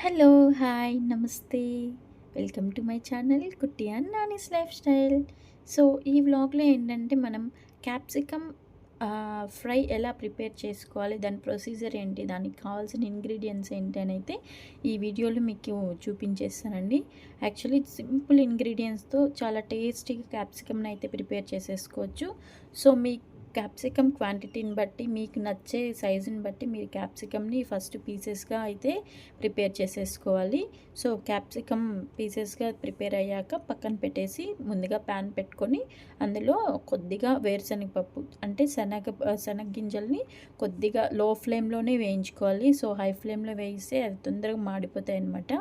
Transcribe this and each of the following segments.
Hello hi నమస్తే. Welcome to my channel Kutti and Nani's lifestyle. So ఈ వ్లాగ్లో ఏంటంటే మనం క్యాప్సికమ్ ఫ్రై ఎలా ప్రిపేర్ చేసుకోవాలి దాని ప్రొసీజర్ ఏంటి దానికి కావాల్సిన ఇంగ్రీడియంట్స్ ఏంటి అని అయితే ఈ వీడియోలో మీకు చూపించేస్తానండి. యాక్చువల్లీ సింపుల్ ఇంగ్రీడియంట్స్తో చాలా టేస్టీగా క్యాప్సికమ్ని అయితే ప్రిపేర్ చేసేసుకోవచ్చు. సో మీకు క్యాప్సికమ్ క్వాంటిటీని బట్టి మీకు నచ్చే సైజుని బట్టి మీరు క్యాప్సికమ్ని ఫస్ట్ పీసెస్గా అయితే ప్రిపేర్ చేసేసుకోవాలి. సో క్యాప్సికమ్ పీసెస్గా ప్రిపేర్ అయ్యాక పక్కన పెట్టేసి ముందుగా ప్యాన్ పెట్టుకొని అందులో కొద్దిగా వేరుశనగపప్పు అంటే శనగ శనగ గింజల్ని కొద్దిగా లో ఫ్లేమ్లోనే వేయించుకోవాలి. సో హై ఫ్లేమ్లో వేయిస్తే అది తొందరగా మాడిపోతాయి అనమాట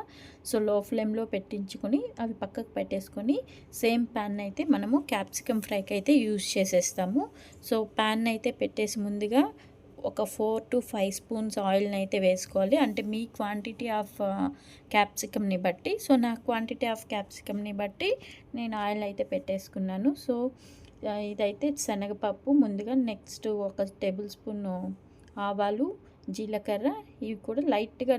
సో లో ఫ్లేమ్లో పెట్టించుకొని అవి పక్కకు పెట్టేసుకొని సేమ్ ప్యాన్ అయితే మనము క్యాప్సికమ్ ఫ్రైకి అయితే యూజ్ చేసేస్తాము. సో ప్యాన్ అయితే పెట్టేసి ముందుగా ఒక ఫోర్ టు ఫైవ్ స్పూన్స్ ఆయిల్ని అయితే వేసుకోవాలి. అంటే మీ క్వాంటిటీ ఆఫ్ క్యాప్సికమ్ని బట్టి. సో నా క్వాంటిటీ ఆఫ్ క్యాప్సికమ్ని బట్టి నేను ఆయిల్ అయితే పెట్టేసుకున్నాను. సో ఇదైతే శనగపప్పు ముందుగా నెక్స్ట్ ఒక టేబుల్ స్పూన్ ఆవాలు జీలకర్ర ఇవి కూడా లైట్గా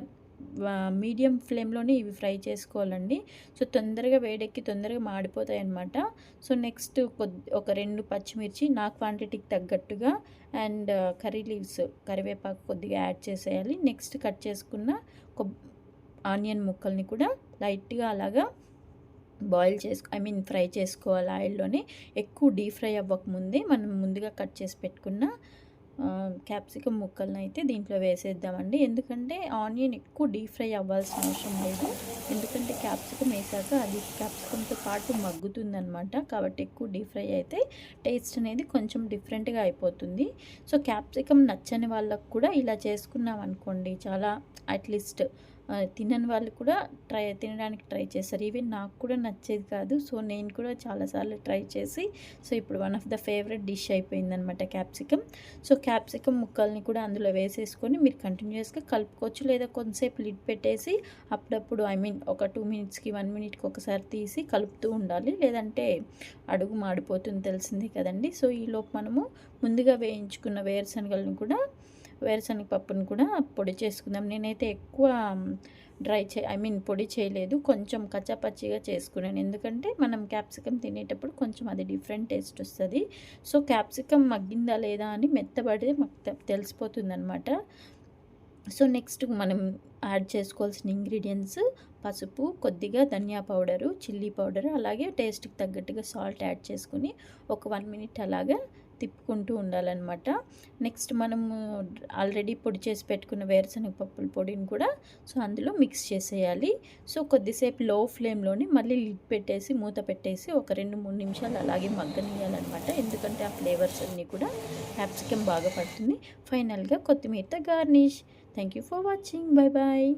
మీడియం ఫ్లేమ్లోనే ఇవి ఫ్రై చేసుకోవాలండి. సో తొందరగా వేడెక్కి తొందరగా మాడిపోతాయి అన్నమాట సో నెక్స్ట్ కొద్ది ఒక రెండు పచ్చిమిర్చి నా క్వాంటిటీకి తగ్గట్టుగా అండ్ కర్రీ లీవ్స్ కరివేపాకు కొద్దిగా యాడ్ చేసేయాలి. నెక్స్ట్ కట్ చేసుకున్న ఆనియన్ ముక్కల్ని కూడా లైట్గా అలాగా బాయిల్ చేసుకు ఐ మీన్ ఫ్రై చేసుకోవాలి ఆయిల్లోనే. ఎక్కువ డీప్ ఫ్రై అవ్వకముందే మనం ముందుగా కట్ చేసి పెట్టుకున్న క్యాప్సికమ్ ముక్కలను అయితే దీంట్లో వేసేద్దామండి. ఎందుకంటే ఆనియన్ ఎక్కువ డీప్ ఫ్రై అవ్వాల్సిన అవసరం లేదు. ఎందుకంటే క్యాప్సికమ్ వేసాక అది క్యాప్సికమ్తో పాటు మగ్గుతుందనమాట కాబట్టి ఎక్కువ డీప్ ఫ్రై అయితే టేస్ట్ అనేది కొంచెం డిఫరెంట్గా అయిపోతుంది. సో క్యాప్సికమ్ నచ్చని వాళ్ళకు కూడా ఇలా చేసుకున్నాం అనుకోండి చాలా అట్లీస్ట్ తినని వాళ్ళు కూడా ట్రై తినడానికి ట్రై చేస్తారు. ఈవెన్ నాకు కూడా నచ్చేది కాదు. సో నేను కూడా చాలాసార్లు ట్రై చేసి సో ఇప్పుడు one of the favourite dish అయిపోయిందనమాట క్యాప్సికమ్. సో క్యాప్సికమ్ ముక్కల్ని కూడా అందులో వేసేసుకొని మీరు కంటిన్యూస్గా కలుపుకోవచ్చు. లేదా కొంతసేపు లిడ్ పెట్టేసి అప్పుడప్పుడు ఐ మీన్ ఒక టూ మినిట్స్కి వన్ మినిట్కి ఒకసారి తీసి కలుపుతూ ఉండాలి. లేదంటే అడుగు మాడిపోతుంది తెలిసిందే కదండి. సో ఈలోపు మనము ముందుగా వేయించుకున్న వేరుశనగలను కూడా వేరుశనగ పప్పును కూడా పొడి చేసుకుందాం. నేనైతే ఎక్కువ డ్రై చే ఐ మీన్ పొడి చేయలేదు. కొంచెం కచ్చాపచ్చిగా చేసుకున్నాను. ఎందుకంటే మనం క్యాప్సికమ్ తినేటప్పుడు కొంచెం అది డిఫరెంట్ టేస్ట్ వస్తుంది. సో క్యాప్సికమ్ మగ్గిందా లేదా అని మెత్తబడితే మాకు తెలిసిపోతుంది అనమాట సో నెక్స్ట్ మనం యాడ్ చేసుకోవాల్సిన ఇంగ్రీడియంట్స్ పసుపు కొద్దిగా ధనియా పౌడరు చిల్లీ పౌడరు అలాగే టేస్ట్కి తగ్గట్టుగా సాల్ట్ యాడ్ చేసుకుని ఒక వన్ మినిట్ అలాగా తిప్పుకుంటూ ఉండాలన్నమాట. నెక్స్ట్ మనము ఆల్రెడీ పొడి చేసి పెట్టుకున్న వేరుశనగ పప్పుల పొడిని కూడా సో అందులో మిక్స్ చేసేయాలి. సో కొద్దిసేపు లో ఫ్లేమ్లోని మళ్ళీ లిడ్ పెట్టేసి మూత పెట్టేసి ఒక రెండు మూడు నిమిషాలు అలాగే మగ్గనియాలన్నమాట ఎందుకంటే ఆ ఫ్లేవర్స్ అన్నీ కూడా క్యాప్సికమ్ బాగా పడుతుంది. ఫైనల్గా కొత్తిమీరతో garnish. Thank you for watching. Bye bye.